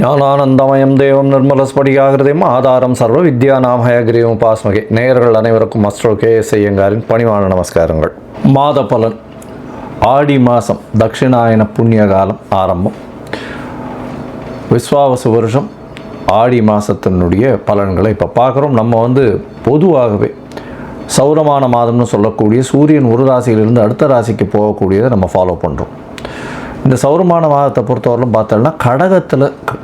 ஞானானந்தமயம் தேவம் நிர்மலஸ்படிகாகிருதயம் ஆதாரம் சர்வ வித்யா நாமயகிரியம் உபாஸ்மகே. நேயர்கள் அனைவருக்கும் அஸ்ட்ரோ கே எஸ் ஐயங்காரின் பணிவான நமஸ்காரங்கள். மாத பலன் ஆடி மாதம் தட்சிணாயன புண்ணிய காலம் ஆரம்பம். விஸ்வாவச வருஷம் ஆடி மாதத்தினுடைய பலன்களை இப்போ பார்க்குறோம். நம்ம வந்து பொதுவாகவே சௌரமான மாதம்னு சொல்லக்கூடிய சூரியன் ஒரு ராசியிலிருந்து அடுத்த ராசிக்கு போகக்கூடியதை நம்ம ஃபாலோ பண்ணுறோம் இந்த சௌரமான மாதத்தை பொறுத்தவரையிலும் பார்த்தோம்னா கடகத்தில்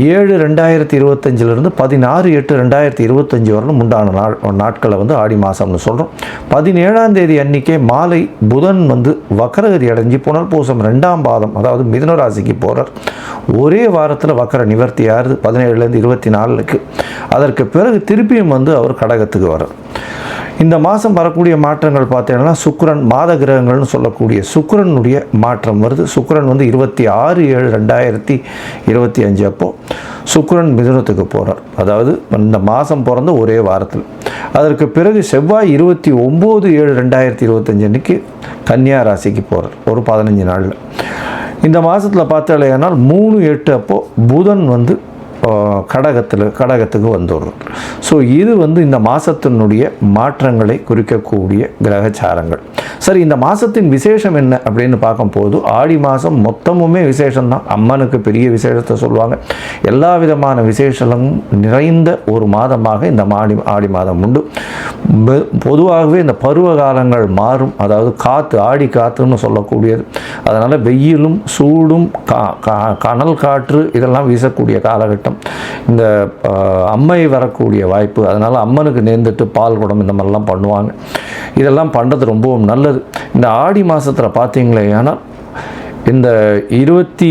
ஏழு ரெண்டாயிரத்தி இருபத்தஞ்சிலிருந்து பதினாறு எட்டு ரெண்டாயிரத்தி இருபத்தஞ்சி வரலும் உண்டான நாள் நாட்களை வந்து ஆடி மாதம்னு சொல்கிறோம் பதினேழாம் தேதி அன்னைக்கே மாலை புதன் வந்து வக்கரகதி அடைஞ்சு புனர்பூசம் ரெண்டாம் பாதம் அதாவது மிதுனராசிக்கு போகிறார் ஒரே வாரத்தில் வக்கர நிவர்த்தி ஆறுது பதினேழுலேருந்து இருபத்தி நாலுக்கு. அதற்கு பிறகு திருப்பியும் வந்து அவர் கடகத்துக்கு வர்றார். இந்த மாதம் வரக்கூடிய மாற்றங்கள் பார்த்தீங்கன்னா சுக்ரன் மாத கிரகங்கள்னு சொல்லக்கூடிய சுக்ரனுடைய மாற்றம் வருது. சுக்ரன் வந்து இருபத்தி ஆறு ஏழு ரெண்டாயிரத்தி இருபத்தி அஞ்சு அப்போது சுக்ரன் மிதுனத்துக்கு போகிறார் அதாவது இந்த மாதம் பிறந்த ஒரே வாரத்தில். அதற்கு பிறகு செவ்வாய் இருபத்தி ஒம்பது ஏழு ரெண்டாயிரத்தி இருபத்தஞ்சு அன்னைக்கு கன்னியா ராசிக்கு போகிறார் ஒரு பதினஞ்சு நாளில். இந்த மாதத்தில் பார்த்தாலேயானால் மூணு எட்டு அப்போது புதன் வந்து கடகத்தில் கடகத்துக்கு வந்துடுறோம். ஸோ இது வந்து இந்த மாதத்தினுடைய மாற்றங்களை குறிக்கக்கூடிய கிரகச்சாரங்கள். சரி இந்த மாதத்தின் விசேஷம் என்ன அப்படின்னு பார்க்கும்போது ஆடி மாதம் மொத்தமுமே விசேஷம்தான். அம்மனுக்கு பெரிய விசேஷத்தை சொல்லுவாங்க. எல்லா விதமான விசேஷங்களும் நிறைந்த ஒரு மாதமாக இந்த மாடி ஆடி மாதம் உண்டு. பெ- பொதுவாகவே இந்த பருவ காலங்கள் மாறும். அதாவது காற்று ஆடி காற்றுன்னு சொல்லக்கூடியது. அதனால் வெயிலும் சூடும் கா கா- கனல் காற்று இதெல்லாம் வீசக்கூடிய காலகட்டம். இந்த அம்மை வரக்கூடிய வாய்ப்பு அதனால் அம்மனுக்கு நேர்ந்துட்டு பால் குடம் இந்த மாதிரிலாம் பண்ணுவாங்க. இதெல்லாம் பண்ணுறது ரொம்பவும் நல்லது. இந்த ஆடி மாதத்தில் பார்த்தீங்களே ஆனால் இந்த இருபத்தி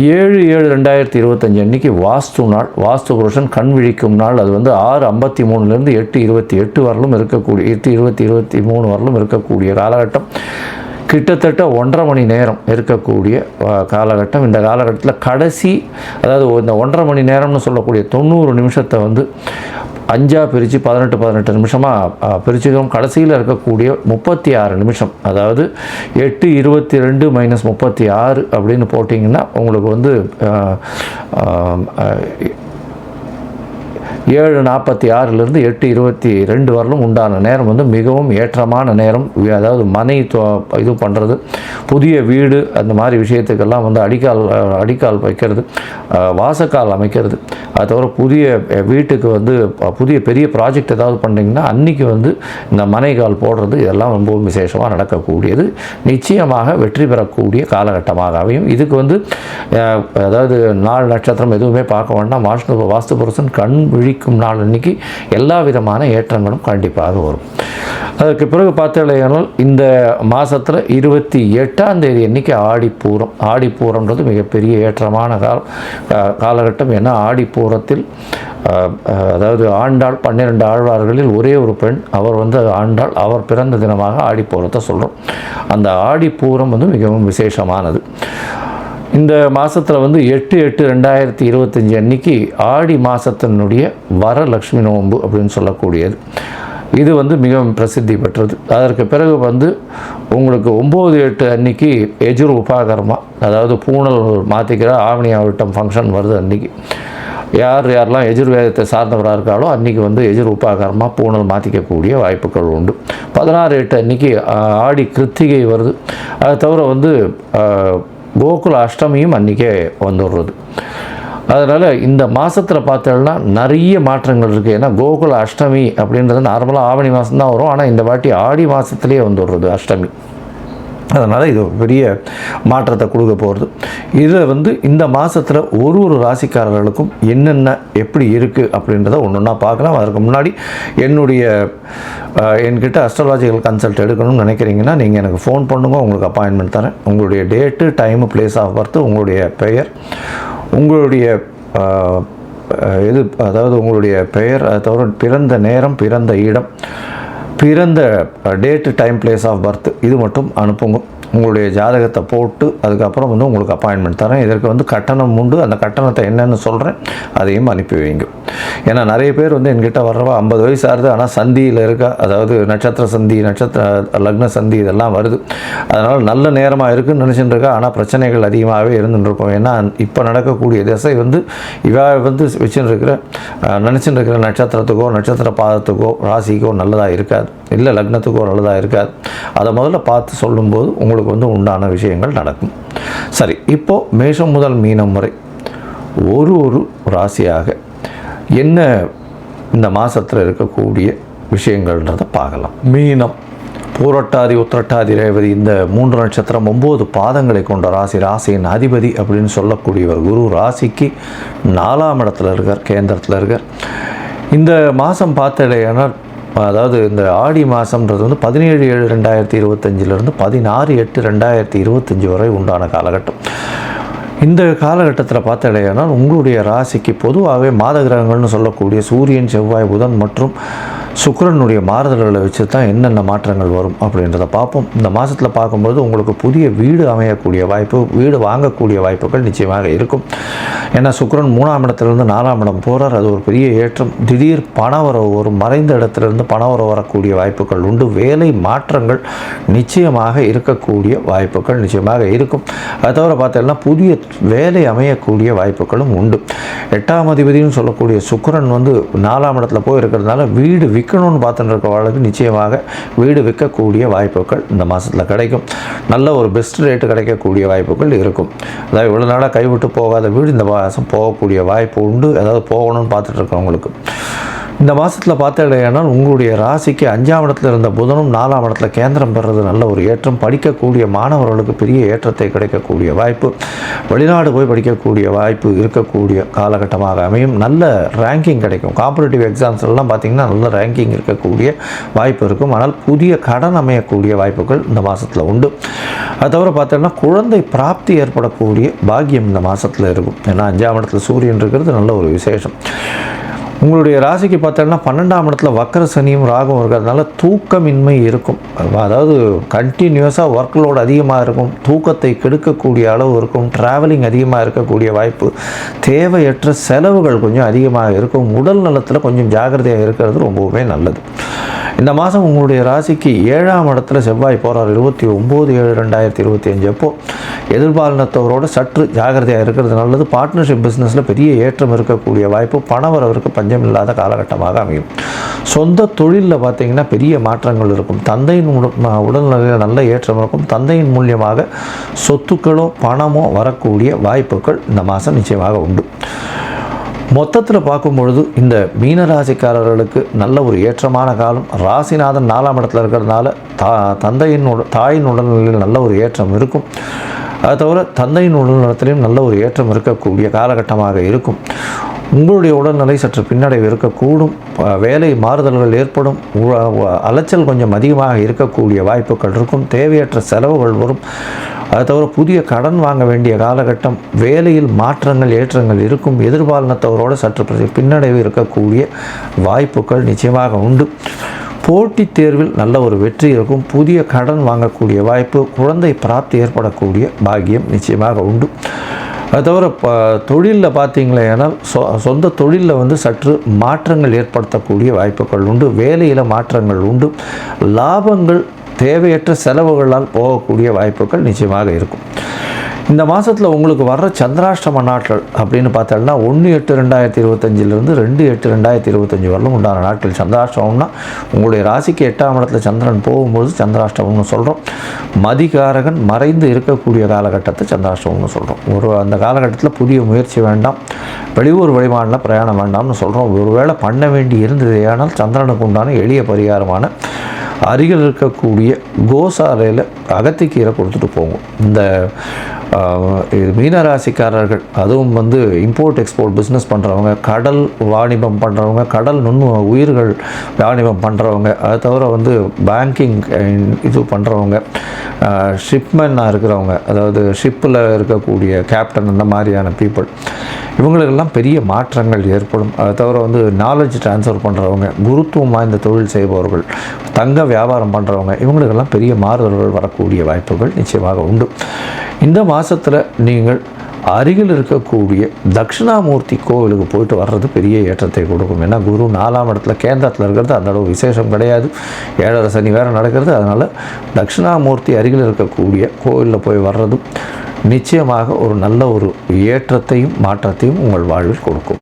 ஏழு ஏழு ரெண்டாயிரத்தி இருபத்தஞ்சி அன்னைக்கு வாஸ்து நாள் வாஸ்து புருஷன் கண் விழிக்கும் நாள். அது வந்து ஆறு ஐம்பத்தி மூணுலேருந்து எட்டு இருபத்தி எட்டு வரலும் இருக்கக்கூடிய எட்டு இருபத்தி இருபத்தி மூணு வரலும் இருக்கக்கூடிய காலகட்டம். கிட்டத்தட்ட ஒன்றரை மணி நேரம் இருக்கக்கூடிய காலகட்டம். இந்த காலகட்டத்தில் கடைசி அதாவது இந்த ஒன்றரை மணி நேரம்னு சொல்லக்கூடிய தொண்ணூறு நிமிஷத்தை வந்து அஞ்சாக பிரித்து பதினெட்டு பதினெட்டு நிமிஷமாக பிரிச்சுக்கிறோம். கடைசியில் இருக்கக்கூடிய முப்பத்தி ஆறு நிமிஷம் அதாவது எட்டு இருபத்தி ரெண்டு மைனஸ் முப்பத்தி ஆறு அப்படின்னு போட்டிங்கன்னா உங்களுக்கு வந்து ஏழு நாற்பத்தி ஆறுலேருந்து எட்டு இருபத்தி ரெண்டு வரலும் உண்டான நேரம் வந்து மிகவும் ஏற்றமான நேரம். அதாவது மனை தொ- இது பண்ணுறது புதிய வீடு அந்த மாதிரி விஷயத்துக்கெல்லாம் வந்து அடிக்கால் அடிக்கால் வைக்கிறது. வாசக்கால் அமைக்கிறது. அது தவிர புதிய வீட்டுக்கு வந்து புதிய பெரிய ப்ராஜெக்ட் ஏதாவது பண்ணிங்கன்னா அன்றைக்கி வந்து இந்த மனைகால் போடுறது இதெல்லாம் ரொம்பவும் விசேஷமாக நடக்கக்கூடியது. நிச்சயமாக வெற்றி பெறக்கூடிய காலகட்டமாக அமையும். இதுக்கு வந்து அதாவது நாள் நட்சத்திரம் எதுவுமே பார்க்க வேண்டாம். வாஷ்ணு வாஸ்து புருஷன் கண் விழிக்கும் நாள் அன்னைக்கு எல்லா விதமான ஏற்றங்களும் கண்டிப்பாக வரும். அதற்கு பிறகு பார்த்தீங்கன்னா இந்த மாதத்தில் இருபத்தி எட்டாம் தேதி அன்னைக்கு ஆடிப்பூரம் ஆடிப்பூரம்ன்றது மிகப்பெரிய ஏற்றமான கால காலகட்டம். ஏன்னா ஆடிப்பூரத்தில் அதாவது ஆண்டாள் பன்னிரெண்டு ஆழ்வார்களில் ஒரே ஒரு பெண் அவர் வந்து ஆண்டாள் அவர் பிறந்த தினமாக ஆடிப்பூரத்தை சொல்கிறோம் அந்த ஆடிப்பூரம் வந்து மிகவும் விசேஷமானது. இந்த மாதத்தில் வந்து எட்டு எட்டு ரெண்டாயிரத்தி இருபத்தஞ்சி அன்னைக்கு ஆடி மாதத்தினுடைய வரலக்ஷ்மி நோன்பு அப்படின்னு சொல்லக்கூடியது. இது வந்து மிகவும் பிரசித்தி பெற்றது. அதற்கு பிறகு வந்து உங்களுக்கு ஒம்பது எட்டு அன்னைக்கு எஜுர் உபாகரமா அதாவது பூனல் மாற்றிக்கிற ஆவணி ஆவட்டம் ஃபங்க்ஷன் வருது அன்னைக்கு. யார் யாரெல்லாம் எஜுர்வேதத்தை சார்ந்தவராக இருக்காலோ அன்றைக்கி வந்து எஜுர் உபாகரமாக பூணல் மாற்றிக்கக்கூடிய வாய்ப்புகள் உண்டு. பதினாறு எட்டு அன்னைக்கு ஆடி கிருத்திகை வருது. அதை தவிர வந்து கோகுல அஷ்டமியும் அன்றைக்கே வந்துடுறது. அதனால் இந்த மாதத்தில் பார்த்தோம்னா நிறைய மாற்றங்கள் இருக்குது ஏன்னா கோகுல அஷ்டமி அப்படின்றது நார்மலாக ஆவணி மாதம் தான் வரும். ஆனால் இந்த வாட்டி ஆடி மாதத்துலேயே வந்துடுறது அஷ்டமி. அதனால் இது பெரிய மாற்றத்தை கொடுக்க போகிறது இதில் வந்து இந்த மாதத்தில் ஒரு ஒரு ராசிக்காரர்களுக்கும் என்னென்ன எப்படி இருக்குது அப்படின்றத ஒன்று ஒன்றா பார்க்கலாம். அதற்கு முன்னாடி என்னுடைய என்கிட்ட அஸ்ட்ராலாஜிக்கல் கன்சல்ட் எடுக்கணும்னு நினைக்கிறீங்கன்னா நீங்கள் எனக்கு ஃபோன் பண்ணுங்க உங்களுக்கு அப்பாயின்மெண்ட் தரேன். உங்களுடைய date time place of birth உங்களுடைய பெயர் உங்களுடைய இது அதாவது உங்களுடைய பெயர் அதை தவிர பிறந்த நேரம் பிறந்த இடம் பிறந்த date time place of birth இது மட்டும் அனுப்புங்க. உங்களுடைய ஜாதகத்தை போட்டு அதுக்கப்புறம் வந்து உங்களுக்கு அப்பாயின்மெண்ட் தரேன். இதற்கு வந்து கட்டணம் உண்டு. அந்த கட்டணத்தை என்னென்னு சொல்கிறேன் அதையும் அனுப்பி வைங்க. ஏன்னா நிறைய பேர் வந்து என்கிட்ட வர்றவா ஐம்பது வயசு ஆகுது. ஆனால் சந்தியில் இருக்கா அதாவது நட்சத்திர சந்தி நட்சத்திர லக்ன சந்தி இதெல்லாம் வருது. அதனால் நல்ல நேரமாக இருக்குன்னு நினச்சிட்டு இருக்கா. ஆனால் பிரச்சனைகள் அதிகமாகவே இருந்துட்டு ஏன்னா இப்போ நடக்கக்கூடிய திசை வந்து இவா வந்து வச்சுன்னு இருக்கிற நினச்சிட்டு இருக்கிற நட்சத்திரத்துக்கோ நட்சத்திர பாதத்துக்கோ ராசிக்கோ நல்லதாக இருக்காது. இல்லை லக்னத்துக்கோ நல்லதாக இருக்காது. அதை முதல்ல பார்த்து சொல்லும்போது உங்களுக்கு உங்களுக்கு வந்து உண்டான விஷயங்கள் நடக்கும். சரி இப்போது மேஷம் முதல் மீனம் வரை ஒரு ஒரு ராசியாக என்ன இந்த மாதத்தில் இருக்கக்கூடிய விஷயங்கள்ன்றதை பார்க்கலாம். மீனம் பூரட்டாதி உத்திரட்டாதி ரேவதி இந்த மூன்று நட்சத்திரம் ஒம்பது பாதங்களை கொண்ட ராசி ராசியின் அதிபதி அப்படின்னு சொல்லக்கூடியவர் குரு ராசிக்கு நாலாம் இடத்துல இருக்கார் கேந்திரத்தில் இருக்கார். இந்த மாதம் பார்த்தடையானா அதாவது இந்த ஆடி மாதம்ன்றது வந்து பதினேழு ஏழு ரெண்டாயிரத்தி இருபத்தஞ்சிலிருந்து பதினாறு எட்டு ரெண்டாயிரத்தி இருபத்தஞ்சி வரை உண்டான காலகட்டம். இந்த காலகட்டத்தில் பார்த்தடையானால் உங்களுடைய ராசிக்கு பொதுவாகவே மாத கிரகங்கள்னு சொல்லக்கூடிய சூரியன் செவ்வாய் புதன் மற்றும் சுக்கரனுடைய மாறுதல்களை வச்சு தான் என்னென்ன மாற்றங்கள் வரும் அப்படின்றத பார்ப்போம். இந்த மாதத்தில் பார்க்கும்போது உங்களுக்கு புதிய வீடு அமையக்கூடிய வாய்ப்பு வீடு வாங்கக்கூடிய வாய்ப்புகள் நிச்சயமாக இருக்கும். ஏன்னா சுக்கரன் மூணாம் இடத்துலேருந்து நாலாம் இடம் போகிறார் அது ஒரு பெரிய ஏற்றம். திடீர் பணவரவு ஒரு மறைந்த இடத்துலேருந்து பணவரவு வரக்கூடிய வாய்ப்புகள் உண்டு. வேலை மாற்றங்கள் நிச்சயமாக இருக்கக்கூடிய வாய்ப்புகள் நிச்சயமாக இருக்கும். அது தவிர பார்த்தீங்கன்னா புதிய வேலை அமையக்கூடிய வாய்ப்புகளும் உண்டு. எட்டாம் அதிபதினு சொல்லக்கூடிய சுக்கிரன் வந்து நாலாம் இடத்துல போய் இருக்கிறதுனால வீடு விற்கணும்னு பார்த்துட்டு இருக்கவர்களுக்கு நிச்சயமாக வீடு விற்கக்கூடிய வாய்ப்புகள் இந்த மாதத்தில் கிடைக்கும். நல்ல ஒரு பெஸ்ட் ரேட்டு கிடைக்கக்கூடிய வாய்ப்புகள் இருக்கும். அதாவது இவ்வளோ நாளாக கைவிட்டு போகாத வீடு இந்த மாதம் போகக்கூடிய வாய்ப்பு உண்டு. அதாவது போகணும்னு பார்த்துட்டு இருக்கவங்களுக்கு இந்த மாதத்தில் பார்த்தடையானால் உங்களுடைய ராசிக்கு அஞ்சாம் இடத்துல இருந்த புதனும் நாலாம் இடத்துல கேந்திரம் பெறுறது நல்ல ஒரு ஏற்றம். படிக்கக்கூடிய மாணவர்களுக்கு பெரிய ஏற்றத்தை கிடைக்கக்கூடிய வாய்ப்பு. வெளிநாடு போய் படிக்கக்கூடிய வாய்ப்பு இருக்கக்கூடிய காலகட்டமாக அமையும். நல்ல ரேங்கிங் கிடைக்கும். காம்படிட்டிவ் எக்ஸாம்ஸ்லாம் பார்த்தீங்கன்னா நல்ல ரேங்கிங் இருக்கக்கூடிய வாய்ப்பு இருக்கும். ஆனால் புதிய கடன் அமையக்கூடிய வாய்ப்புகள் இந்த மாதத்தில் உண்டு. அது தவிர பார்த்தோம்னா குழந்தை பிராப்தி ஏற்படக்கூடிய பாக்கியம் இந்த மாதத்தில் இருக்கும். ஏன்னா அஞ்சாம் இடத்துல சூரியன் இருக்கிறது நல்ல ஒரு விசேஷம். உங்களுடைய ராசிக்கு பார்த்தோம்னா பன்னெண்டாம் இடத்துல வக்கர சனியும் ராகம் இருக்கிறதுனால தூக்கமின்மை இருக்கும். அதாவது கண்டினியூஸாக ஒர்க் லோடு அதிகமாக இருக்கும். தூக்கத்தை கெடுக்கக்கூடிய அளவு இருக்கும். ட்ராவலிங் அதிகமாக இருக்கக்கூடிய வாய்ப்பு. தேவையற்ற செலவுகள் கொஞ்சம் அதிகமாக இருக்கும். உடல் நலத்தில் கொஞ்சம் ஜாக்கிரதையாக இருக்கிறது ரொம்பவுமே நல்லது. இந்த மாதம் உங்களுடைய ராசிக்கு ஏழாம் இடத்துல செவ்வாய் போகிறார் இருபத்தி ஒம்பது ஏழு ரெண்டாயிரத்தி இருபத்தி அஞ்சு. அப்போது எதிர்பாலினத்தவரோட சற்று ஜாகிரதையாக இருக்கிறது. நல்லது பார்ட்னர்ஷிப் பிஸ்னஸில் பெரிய ஏற்றம் இருக்கக்கூடிய வாய்ப்பு பணவரவருக்கு பஞ்சம் இல்லாத காலகட்டமாக அமையும். சொந்த தொழிலில் பார்த்தீங்கன்னா பெரிய மாற்றங்கள் இருக்கும். தந்தையின் உட- உடல்நிலையில் நல்ல ஏற்றம் இருக்கும். தந்தையின் மூலியமாக சொத்துக்களோ பணமோ வரக்கூடிய வாய்ப்புகள் இந்த மாதம் நிச்சயமாக உண்டு. மொத்தத்தில் பார்க்கும் பொழுது இந்த மீனராசிக்காரர்களுக்கு நல்ல ஒரு ஏற்றமான காலம். ராசிநாதன் நாலாம் இடத்துல இருக்கிறதுனால தா தந்தையின் உட தாயின் உடல்நிலையில் நல்ல ஒரு ஏற்றம் இருக்கும். அது தவிர தந்தையின் உடல்நலத்திலையும் நல்ல ஒரு ஏற்றம் இருக்கக்கூடிய காலகட்டமாக இருக்கும். உங்களுடைய உடல்நிலை சற்று பின்னடைவு இருக்கக்கூடும். வேலை மாறுதல்கள் ஏற்படும். அலைச்சல் கொஞ்சம் அதிகமாக இருக்கக்கூடிய வாய்ப்புகள் இருக்கும். தேவையற்ற செலவுகள் வரும். அது தவிர புதிய கடன் வாங்க வேண்டிய காலகட்டம். வேலையில் மாற்றங்கள் ஏற்றங்கள் இருக்கும். எதிர்பாலினத்தவரோடு சற்று பின்னடைவு இருக்கக்கூடிய வாய்ப்புகள் நிச்சயமாக உண்டு. போட்டித் தேர்வில் நல்ல ஒரு வெற்றி இருக்கும். புதிய கடன் வாங்கக்கூடிய வாய்ப்பு குழந்தை பிராப்தி ஏற்படக்கூடிய பாக்கியம் நிச்சயமாக உண்டு. அது தவிர தொழிலில் பார்த்தீங்களே பார்த்தீங்களேனால் சொ சொந்த தொழிலில் வந்து சற்று மாற்றங்கள் ஏற்படுத்தக்கூடிய வாய்ப்புகள் உண்டு. வேலையில் மாற்றங்கள் உண்டு. லாபங்கள் தேவையற்ற செலவுகளால் போகக்கூடிய வாய்ப்புகள் நிச்சயமாக இருக்கும். இந்த மாதத்தில் உங்களுக்கு வர்ற சந்திராஷ்டம நாட்கள் அப்படின்னு பார்த்தோம்னா ஒன்று எட்டு ரெண்டாயிரத்தி இருபத்தஞ்சிலிருந்து ரெண்டு எட்டு ரெண்டாயிரத்தி இருபத்தஞ்சி வரலும் உண்டான நாட்கள். சந்திராஷ்டமம்னா உங்களுடைய ராசிக்கு எட்டாம் இடத்துல சந்திரன் போகும்போது சந்திராஷ்டமம்னு சொல்கிறோம் மதிகாரகன் மறைந்து இருக்கக்கூடிய காலகட்டத்தை சந்திராஷ்டமம்னு சொல்கிறோம் ஒரு அந்த காலகட்டத்தில் புதிய முயற்சி வேண்டாம். வெளியூர் வெளிமாநில பிரயாணம் வேண்டாம்னு சொல்கிறோம் ஒருவேளை பண்ண வேண்டி இருந்ததேயானால் சந்திரனுக்கு உண்டான எளிய பரிகாரமான அருகில் இருக்கக்கூடிய கோசாலையில் அகத்திக்கீரை கொடுத்துட்டு போகும் இந்த இது மீனராசிக்காரர்கள் அதுவும் வந்து இம்போர்ட் எக்ஸ்போர்ட் பிஸ்னஸ் பண்ணுறவங்க கடல் வாணிபம் பண்ணுறவங்க கடல் நுண்ணு உயிர்கள் வாணிபம் பண்ணுறவங்க அது தவிர வந்து பேங்கிங் இது பண்ணுறவங்க ஷிப்மேனாக இருக்கிறவங்க அதாவது ஷிப்பில் இருக்கக்கூடிய கேப்டன் அந்த மாதிரியான பீப்புள் இவங்களுக்கெல்லாம் பெரிய மாற்றங்கள் ஏற்படும். அதை தவிர வந்து நாலேஜ் ட்ரான்ஸ்ஃபர் பண்ணுறவங்க குருத்துவம் வாய்ந்த தொழில் செய்பவர்கள் தங்க வியாபாரம் பண்ணுறவங்க இவங்களுக்கெல்லாம் பெரிய மாறுதல்கள் வரக்கூடிய வாய்ப்புகள் நிச்சயமாக உண்டு. இந்த மாதிரி மாதத்தில் நீங்கள் அருகில் இருக்கக்கூடிய தட்சிணாமூர்த்தி கோவிலுக்கு போயிட்டு வர்றது பெரிய ஏற்றத்தை கொடுக்கும். ஏன்னா குரு நாலாம் இடத்துல கேந்திரத்தில் இருக்கிறது அந்த அளவு விசேஷம் கிடையாது. ஏழரை சனி வேறு நடக்கிறது. அதனால் தட்சிணாமூர்த்தி அருகில் இருக்கக்கூடிய கோவிலில் போய் வர்றதும் நிச்சயமாக ஒரு நல்ல ஒரு ஏற்றத்தையும் மாற்றத்தையும் உங்கள் வாழ்வில் கொடுக்கும்.